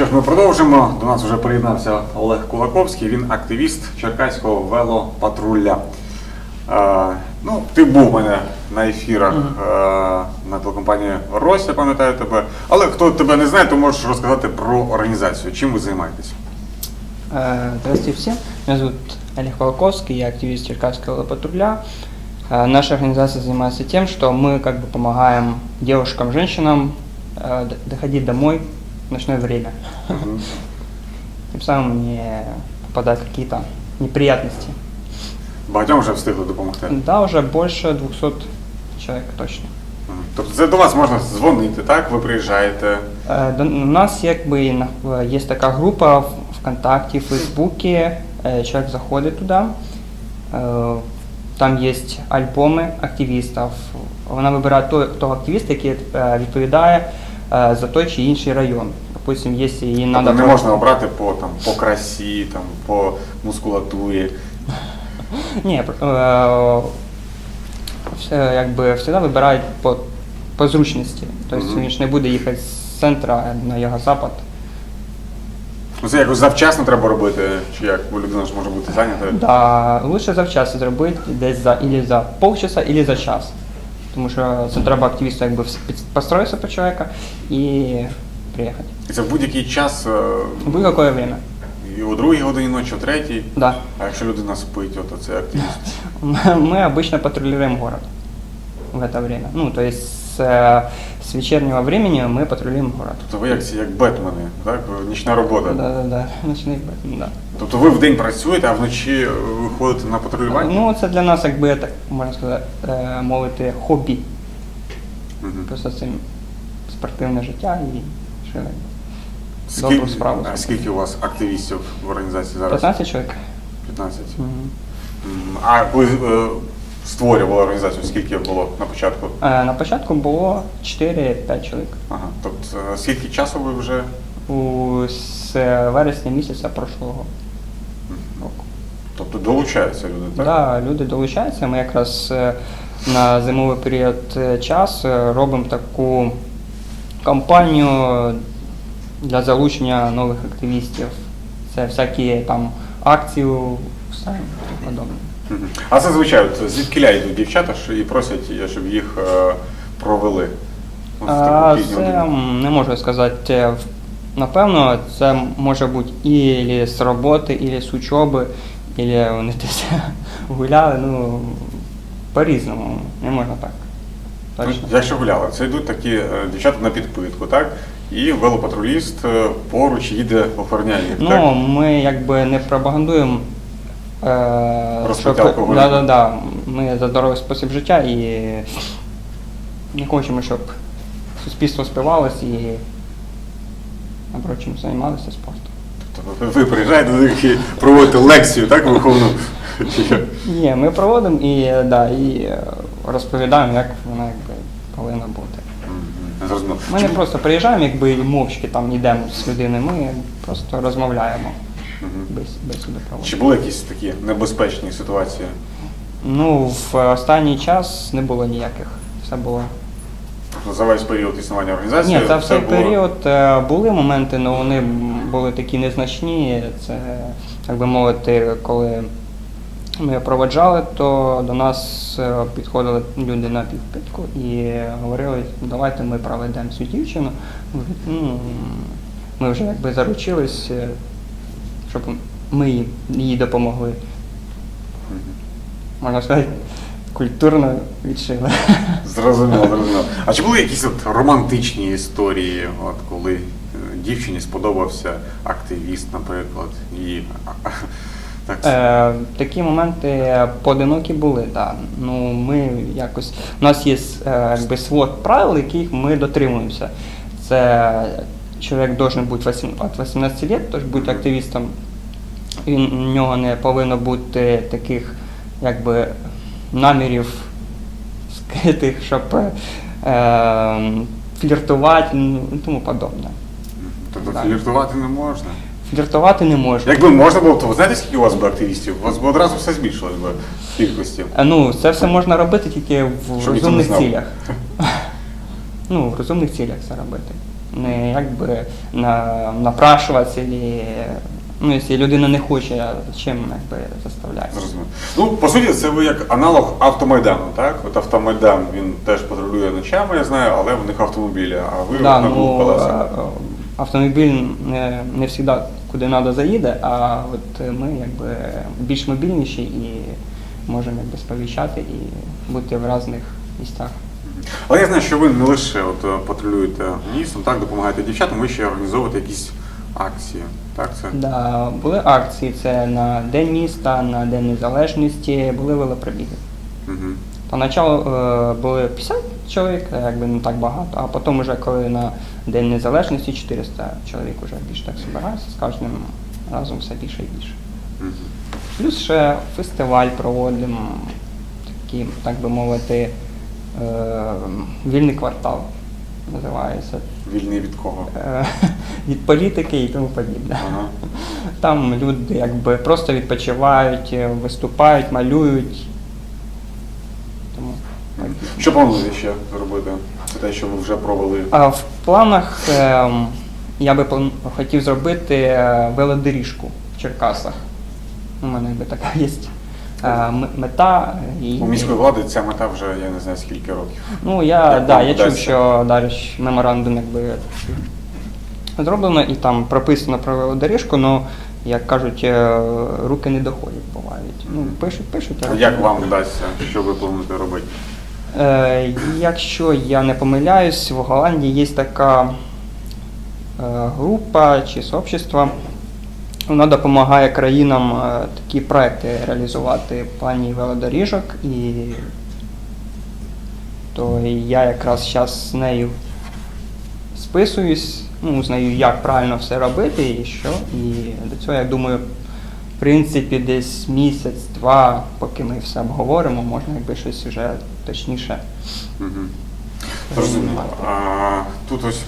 що ж, ми продовжимо. До нас вже приєднався Олег Кулаковський, він активіст Черкаського велопатруля. Е, ну, ти був у мене на ефірах е, на телекомпанії Рось, я пам'ятаю тебе. Але хто тебе не знає, то можеш розказати про організацію. Чим ви займаєтесь? Э, Здравствуйте всем. Меня зовут Олег Волковский, я активист Черкасского патруля. Э, Наша организация занимается тем, что мы как бы помогаем девушкам, женщинам э, д- доходить домой в ночное время. Мгм. Тем самым не попадать в какие-то неприятности. Багатьом вже встигли допомогти. Да, уже больше 200 человек точно. Мгм. Тобто це до вас можна дзвонити, так? Ви приїжджаєте. Э, до- У нас якби на- в- есть такая группа в ВКонтакте, в Фейсбуке, э, человек заходит туда, э, там есть альбоми активістів. Вона вибирає той, того активіста, який е, відповідає е, за той чи інший район. Допустим, якщо їй Тобто не можна обрати по, там, по красі, там, по мускулатурі. Ні, е, якби завжди вибирають по, по зручності. Тобто він ж не буде їхати з центра на юго-запад. Ну це якось завчасно треба робити, чи як, бо людина ж може бути зайнята. Да, лучше завчасно зробити десь за ілі за полчаса, ілі за час Тому що це треба активісту якби вс- під- построїтися по чоловіка і приїхати. І це в будь-який час, е, В будь-яке время. і о другій годині ночі, о третій. Да. А якщо людина спить, от це активіст. Мы, мы обычно патрулируем город в это время. Ну, то есть с, с вечернего времени мы патрулируем город. Тобто ви як, як Бетмени, так? Нічна робота. Да, да, да. Ночний бет, да. Тобто ви вдень працюєте, а вночі е, виходите на патрулювання? Ну, це для нас, якби так можна сказати, е, мовити, хобі. Мгм. Просто це спортивне життя і ще Скільки, добру справу а скільки у вас активістів в організації зараз? 15 чоловік. 15. Мгм. М, А е, створювали організацію, скільки було на початку? Е, На початку було 4-5 чоловік. Ага. Тобто е, скільки часу ви вже? У з е, вересня місяця прошлого року. Тобто долучаються люди, так? Да, люди долучаються. Ми якраз е, на зимовий період е, часу е, робимо таку кампанію для залучення нових активістів. Це всякі там акції, все подобне. А зазвичай, от, звідкиля йдуть дівчата і просять, щоб їх е, провели. От в А, таку пізню Це годину. м, не можу сказати. е, в- Напевно, це може бути і з роботи, і з учоби, і вони десь гуляли, ну по-різному, не можна так. Ну, Точно. Якщо гуляли, це йдуть такі е, дівчата на підпитку, так? І велопатруліст е, поруч їде охороняє їх, Ну, так? ми якби не пропагандуємо. Е, Розпиття. Да, да, да. Ми за здоровий спосіб життя і не хочемо, щоб суспільство співалось і наоборот, чим займалися спортом. Тобто ви- приїжджаєте до них і проводите лекцію, так, виховну? Ні, ми проводимо і, да, і е, розповідаємо, як воно якби, повинно бути. Зрозуміло. Ми не просто приїжджаємо, якби мовчки там йдемо з людиною, ми просто розмовляємо Мгм. без, бесіду Чи були якісь такі небезпечні ситуації? Ну, в останній час не було ніяких. Все було. За весь період існування організації? Ні, за все цей було- період е, були моменти, але вони були такі незначні. Це, так би мовити, коли ми проведжали, то до нас е, підходили люди на півпитку і говорили, давайте ми проведемо цю дівчину. Ну, ми вже якби заручились, е, щоб ми їй- їй допомогли. Можна сказати, культурно відшили. Зрозуміло, зрозуміло. А чи були якісь от романтичні історії, от коли е, дівчині сподобався активіст, наприклад, і а, так Е, такі моменти поодинокі були, так. Ну, ми якось. У нас є е, якби свод правил, яких ми дотримуємося. Це чоловік должен бути 8, від 18 років, тож бути активістом. Він, у нього не повинно бути таких якби, намірів скритих, щоб е, фліртувати ну, і тому подобне. тобто так. фліртувати не можна. Фліртувати не можна. Якби можна було, то ви знаєте, скільки у вас би активістів? У вас би одразу все збільшилось би в кількості. Е, Ну, це все можна робити тільки в ніхто не розумних знав. цілях. ну, в розумних цілях це робити. Не якби на, напрашуватися, і, ну, якщо людина не хоче, чим якби заставляти. Зрозуміло. Ну, по суті, це ви як аналог автомайдану, так? От автомайдан він теж патрулює ночами, я знаю, але в них автомобілі, а ви Да, на двох ну, колесах. е, автомобіль не, не завжди куди треба заїде, а от ми якби більш мобільніші і можемо якби сповіщати і бути в різних місцях. Але я знаю, що ви не лише от, е, патрулюєте містом, так, допомагаєте дівчатам, ви ще організовуєте якісь акції. Так, це? Да, були акції, це на День міста, на День Незалежності, були велопробіги. Угу. Поначалу е, були 50 чоловік, е, якби не так багато, а потім вже коли на День Незалежності 400 чоловік вже більше так збирається, з кожним разом все більше і більше. Угу. Плюс ще фестиваль проводимо, такий, так би мовити, вільний квартал називається. Вільний від кого? Е, від політики і тому подібне. Ага. Там люди якби просто відпочивають, е, виступають, малюють. Тому. Що плануєте ще зробити? Це те, що ви вже провели. А в планах ем, я би хотів зробити е, велодоріжку в Черкасах. У мене якби така є е, мета. І, У міської влади ця мета вже я не знаю скільки років. Ну, я, Як да, я чув, що далі меморандум якби зроблено і там прописано про велодоріжку, але, як кажуть, е, руки не доходять, бувають. Ну, пишуть, пишуть. а Як вам вдасться, що ви плануєте робити? Е, якщо я не помиляюсь, в Голландії є така е, група чи сообщество. Вона допомагає країнам е, такі проекти реалізувати в плані велодоріжок. І то я якраз зараз з нею списуюсь, ну, з нею, як правильно все робити і що. І до цього, я думаю, в принципі, десь місяць-два, поки ми все обговоримо, можна якби щось вже точніше. Угу. А, тут ось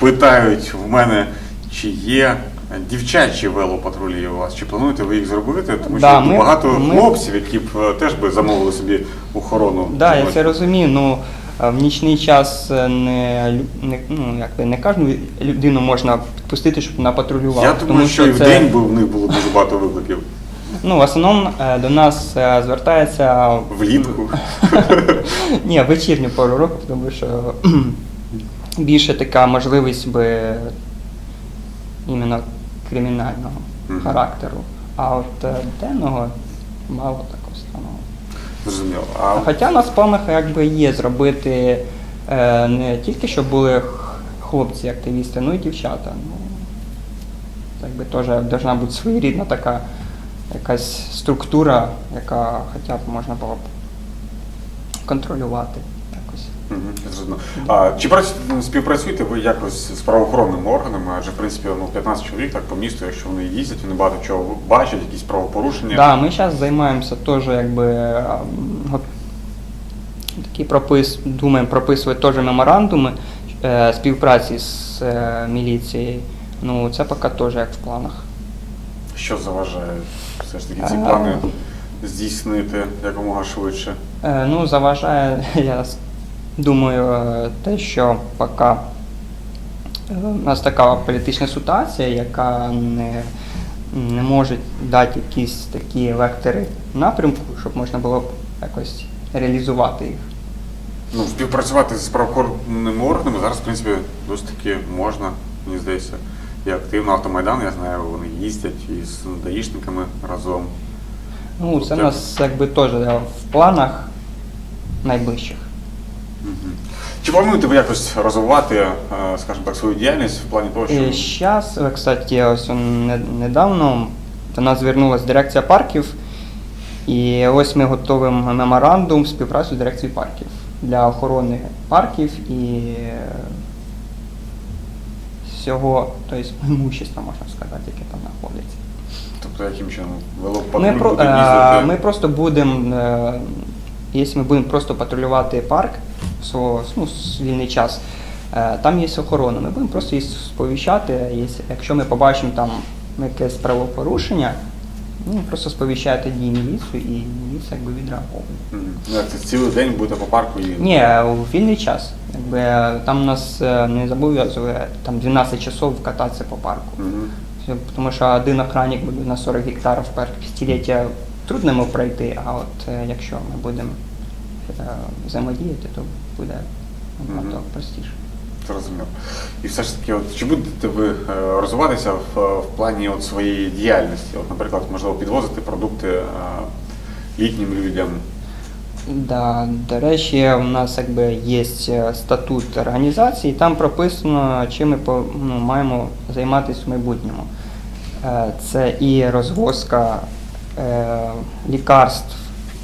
питають в мене, чи є дівчачі велопатрулі у вас, чи плануєте ви їх зробити? Тому що Да, ми- багато ми- хлопців, які б е, теж би замовили собі охорону. Так, да, я це розумію. Ну е, в нічний час е, не, не ну якби не кожну людину можна підпустити, щоб вона патрулювала. Я думаю, що і в день би в них було дуже багато викликів. Ну, в основному до нас звертається Влітку. Ні, в вечірню пору року, тому що більше така можливість би іменно кримінального характеру. А от е, денного мало такого. Зрозуміло. А Хоча у нас в планах якби є зробити е, не тільки щоб були хлопці-активісти, ну і дівчата. Ну, якби теж должна бути своєрідна така якась структура, яка хоча б можна було б контролювати зрозуміло. А, чи прац- співпрацюєте ви якось з правоохоронними органами? Адже в принципі ну, 15 чоловік так по місту, якщо вони їздять, вони багато чого бачать, якісь правопорушення. Да, ми зараз займаємося теж якби такі пропис, думаємо прописувати теж меморандуми е, співпраці з е, міліцією. Ну, це поки теж як в планах. Що заважає все ж таки ці А. плани здійснити якомога швидше? Е, Ну, заважає, я думаю, е, те, що поки е, у нас така політична ситуація, яка не, не може дати якісь такі вектори напрямку, щоб можна було б якось реалізувати їх. Ну, співпрацювати з правоохоронними органами зараз, в принципі, досить таки можна, мені здається. І активно автомайдан, я знаю, вони їздять із даїшниками разом. Ну, це Тобто- у нас якби теж е, в планах найближчих. Чи плануєте ви якось розвивати, е, скажімо так, свою діяльність в плані того, що Зараз, кстати, ось недавно до нас звернулася дирекція парків, і ось ми готуємо меморандум співпрацю з дирекцією парків для охорони парків і е, всього, тобто імущества, можна сказати, яке там знаходиться. тобто яким чином велопатруль Ми, про, буде е, їздити? ми просто будемо, е, якщо ми будемо просто патрулювати парк свого, ну, вільний час, е, там є охорона. Ми будемо просто її сповіщати. Якщо- ми побачимо там якесь правопорушення, ну, просто сповіщаєте дії міліцію і міліція якби відреаговує. Ну, це цілий день буде по парку їздити? Ні, у вільний час. Якби, там нас е, не зобов'язує там 12 часов кататися по парку. Все, Тому що один охранник буде на 40 гектарів в перше трудно йому пройти, а от е, якщо ми будемо е, взаємодіяти, то буде набагато Мгм. простіше. Зрозумів. І все ж таки, от, чи будете ви е, розвиватися в, в плані от, своєї діяльності? От, наприклад, можливо, підвозити продукти е, літнім людям. Да, до речі, у нас якби є е, статут організації, там прописано, чим ми по- ну, маємо займатися в майбутньому. Е, Це і розвозка е, лікарств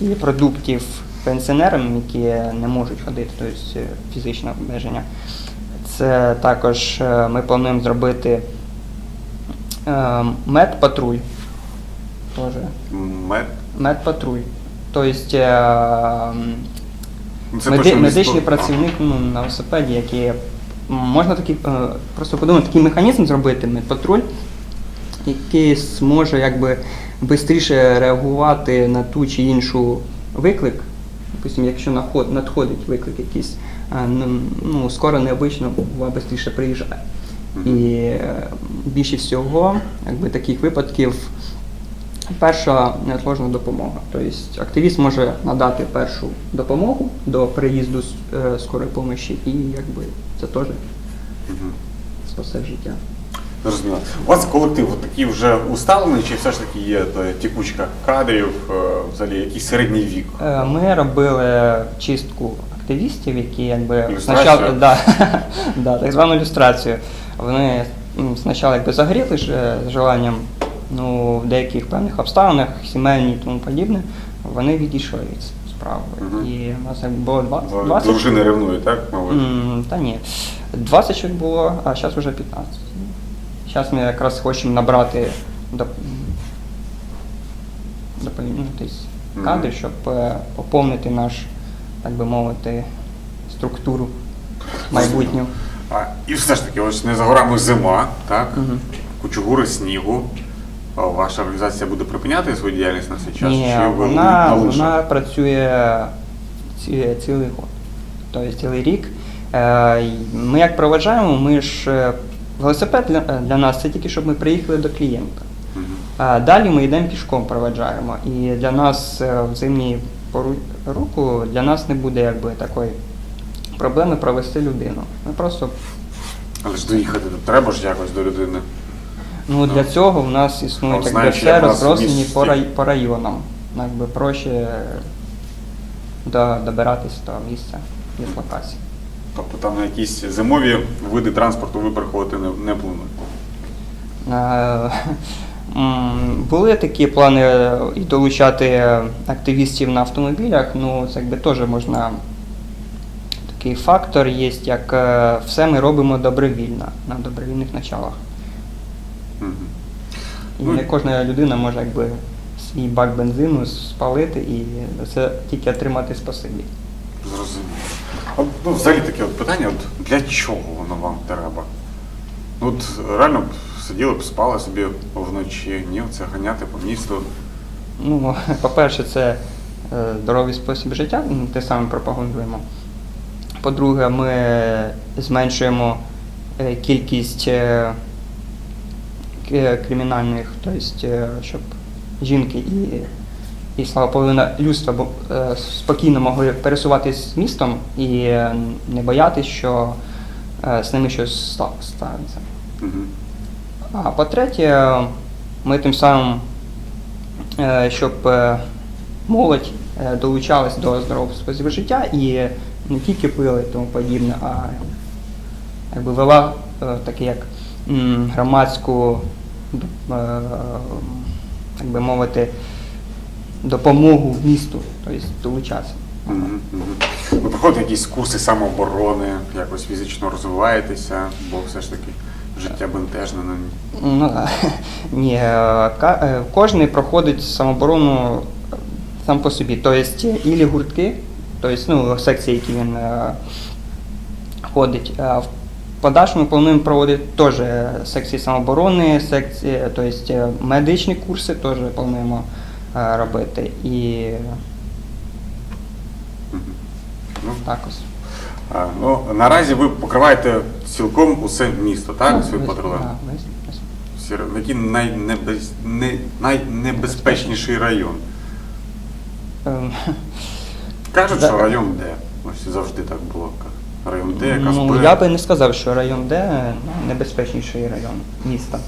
і продуктів пенсіонерам, які не можуть ходити, тобто фізичне обмеження. Це також е, ми плануємо зробити е, медпатруль. Мед. медпатруль. Тобто меди- медичний працівник ну, на велосипеді, який можна такий, просто подумати, такий механізм зробити, медпатруль, який зможе якби швидше реагувати на ту чи іншу виклик. Допустим, якщо надходить виклик якийсь, ну, скоро необично бува швидше приїжджає. І е, більше всього якби, таких випадків перша неотложна допомога. Тобто активіст може надати першу допомогу до приїзду е, скорої допомоги, і якби це теж спасе життя. Зрозуміло. У вас колектив такий вже усталений, чи все ж таки є е, тікучка кадрів, е, взагалі якийсь середній вік? Е, Ми робили чистку активістів, які якби спочатку- да, да, так звану ілюстрацію. Вони спочатку якби загоріли з желанням ну, в деяких певних обставинах, сімейні і тому подібне, вони відійшли від справи. Мгм. І у нас якби було два- Бо 20 Дружини ревнують, так? мабуть? Та ні. 20 чоловік було, а зараз вже 15. Зараз ми якраз хочемо набрати доп... доп... ну, тобто кадри, щоб е, поповнити наш, так би мовити, структуру майбутню. А, і все ж таки, ось не за горами зима, так? Мгм. Кучугури снігу. Ваша організація буде припиняти свою діяльність на цей час? Ні, чи вона, вона працює ці, цілий год, тобто цілий рік. Е, Ми як проведжаємо, ми ж е, велосипед для, для нас це тільки щоб ми приїхали до клієнта. А далі ми йдемо пішком проведжаємо. І для нас е, в зимній пору року для нас не буде якби такої проблеми провести людину. Ми просто Але ж доїхати треба ж якось до людини. ну, для Ну. цього в нас існує якби, все розрослені по, рай, по районам. Якби проще до, добиратись до місця дислокації. Тобто там на якісь зимові види транспорту ви приходити не, не плануєте. Е, Були такі плани е, і долучати активістів на автомобілях, ну це якби теж можна. Такий фактор є, як е, все ми робимо добровільно, на добровільних началах. Мгм. І Ну, не кожна людина може якби свій бак бензину спалити і це тільки отримати спасибі. Зрозуміло. От, ну, взагалі таке от питання, от, для чого воно вам треба? Ну, От реально б сиділи б, спали собі вночі, ні, це ганяти по місту. Ну, по-перше, це е, здоровий спосіб життя, ну, те саме пропагандуємо. По-друге, ми зменшуємо е, кількість е, кримінальних, тобто, щоб жінки і, і слава половина людства е, спокійно могли пересуватись містом і е, не боятися, що е, з ними щось станеться. А по-третє, ми тим самим, щоб молодь долучалась до здорового способу життя і не тільки пили і тому подібне, а якби вела таке як громадську, так би мовити, допомогу місту, тобто долучатися. Мгм, мгм. Ви проходите якісь курси самооборони, якось фізично розвиваєтеся, бо все ж таки життя бентежне. ну, Ну, да. ні, е, е, кожен проходить самооборону сам по собі. Тобто, ілі гуртки, тобто, ну, секції, які він е, ходить. В подальшому плануємо проводити теж секції самооборони, секції, тобто медичні курси теж плануємо робити. І Ну, так ось. А, ну, наразі ви покриваєте цілком усе місто, так? Своїм патрулем? Який найнебез... не... найнебезпечніший район? Ем, Кажуть, що район Д. Ось завжди так було. Район Д, Ну, я би не сказав, що район Д найнебезпечніший район міста.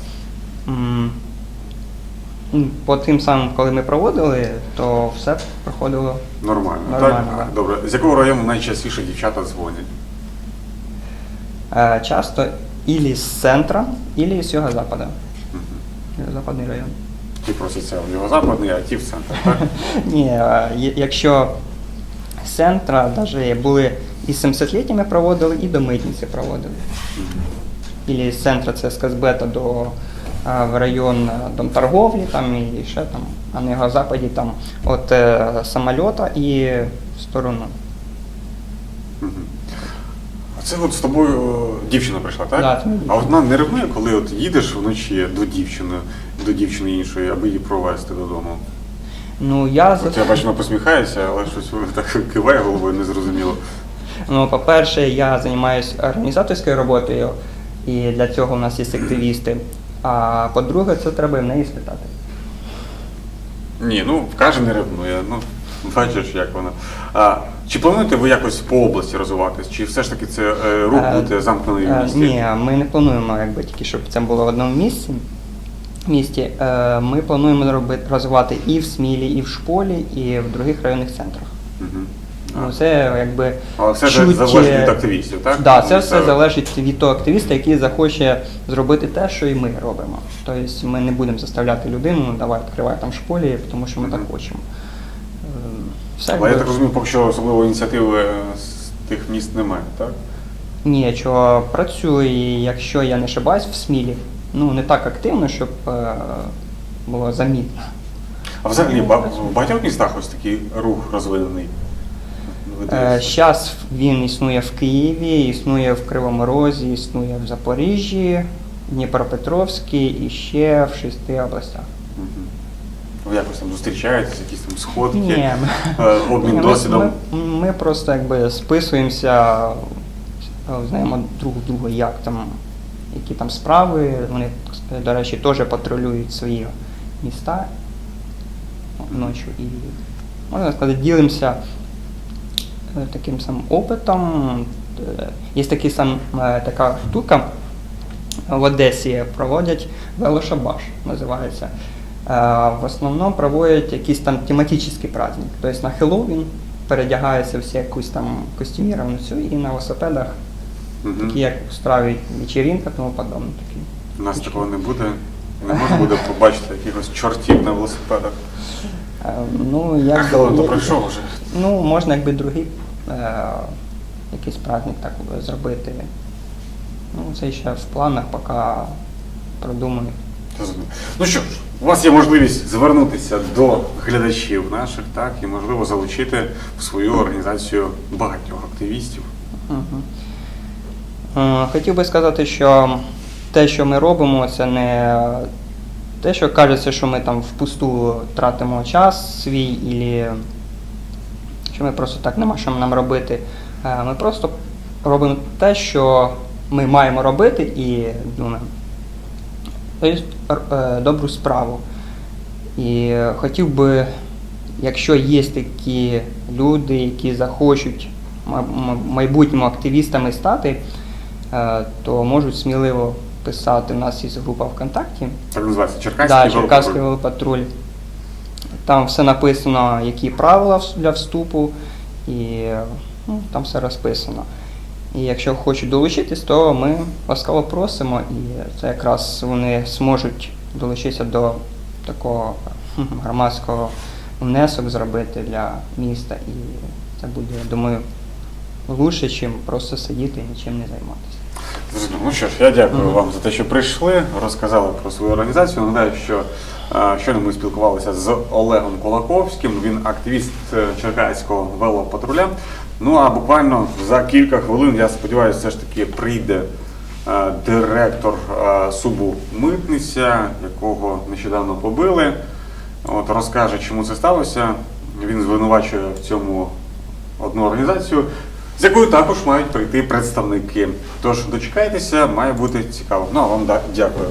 М, По тим самим, коли ми проводили, то все проходило. Нормально. Нормально, так? да. Добре. З якого району найчастіше дівчата дзвонять? Е, Часто ілі з центра, ілі з юго-запада. Мгм. Западний район. Ті просяться в Його-Западний, а ті в центр, так? Ні, е, є- якщо з центра навіть були і з 70-літтями проводили, і до митниці проводили. Ілі з центра це з Казбета до в район е, Дом торговлі, там і ще там, а на його западі там от е, самольота і в сторону. А це от з тобою е, дівчина прийшла, так? Да, це моя а вона не ревнує, коли от їдеш вночі до дівчини, до дівчини іншої, аби її провести додому. Ну я От я бачу, вона посміхається, але щось так киває головою, незрозуміло. Ну, по-перше, я займаюся організаторською роботою, і для цього у нас є активісти. А по-друге, це треба в неї спитати. Ні, ну каже, не ревнує. Ну, бачиш, як вона. А, чи плануєте ви якось по області розвиватись? Чи все ж таки це е, рух Е, буде замкнений в Е, місті? Ні, ми не плануємо, якби тільки щоб це було в одному місці. місті. Е, Ми плануємо робити, розвивати і в Смілі, і в Шполі, і в других районних центрах. Ну, це якби Але все чуть, залежить е, від активістів, так? Да, це Ну, все залежить від того активіста, який захоче зробити те, що і ми робимо. Тобто ми не будемо заставляти людину, ну давай відкривай там шполі, тому що ми так хочемо. Е, Все, Але я якби- так розумію, поки що особливої ініціативи з тих міст немає, так? Ні, що працює, і якщо я не ошибаюсь, в Смілі. Ну, не так активно, щоб е, було замітно. А взагалі Ну, ба- в багатьох містах ось такий рух розвинений. Зараз він існує в Києві, існує в Кривому Розі, існує в Запоріжжі, Дніпропетровській і ще в шести областях. Ви якось там зустрічаєтесь, якісь там сходки, Ні, е, обмін Ні, досвідом. Ми, ми просто якби списуємося, е, знаємо друг друга, як там, які там справи. Вони, е, до речі, теж патрулюють свої міста ночі і можна сказати, ділимося е, таким самим опитом. Е, Є такий сам, е, така штука в Одесі проводять велошабаш, називається. Е, В основному проводять якийсь там тематичний праздник. Тобто на Хеллоуін передягаються всі якусь там костюміровану цю і на велосипедах, Мгм. такі як устраюють вечеринка, тому подобне. У нас такого не буде. Не можна буде побачити якихось чортів на велосипедах. Е, Ну, як А Хеллоуін то пройшов вже. Ну, можна якби другий е, якийсь праздник так зробити. Ну, це ще в планах, поки продумаю. Ну що ж, у вас є можливість звернутися до глядачів наших, так, і можливо залучити в свою організацію багатьох активістів. Е, Хотів би сказати, що те, що ми робимо, це не те, що кажеться, що ми там впусту тратимо час свій, і що ми просто так нема що нам робити. Е, Ми просто робимо те, що ми маємо робити, і думаємо. Тобто е, добру справу. І хотів би, якщо є такі люди, які захочуть ма- ма- майбутніми активістами стати, е, то можуть сміливо писати. У нас є група ВКонтакті. Так називається Черкаський Да. Черкаський велопатруль. Там все написано, які правила для вступу, і ну, там все розписано. І якщо хочуть долучитись, то ми ласкаво просимо, і це якраз вони зможуть долучитися до такого громадського внесок зробити для міста. І це буде, я думаю, лучше, ніж просто сидіти і нічим не займатися. Ну що ж, я дякую Мгм. вам за те, що прийшли, розказали про свою організацію. Нагадаю, що е, щойно ми спілкувалися з Олегом Кулаковським. Він активіст е, Черкаського велопатруля. Ну а буквально за кілька хвилин, я сподіваюся, все ж таки прийде е, директор Субу Митниця, якого нещодавно побили. От розкаже, чому це сталося. Він звинувачує в цьому одну організацію. З якою також мають прийти представники. Тож дочекайтеся, має бути цікаво. Ну а вам дякую.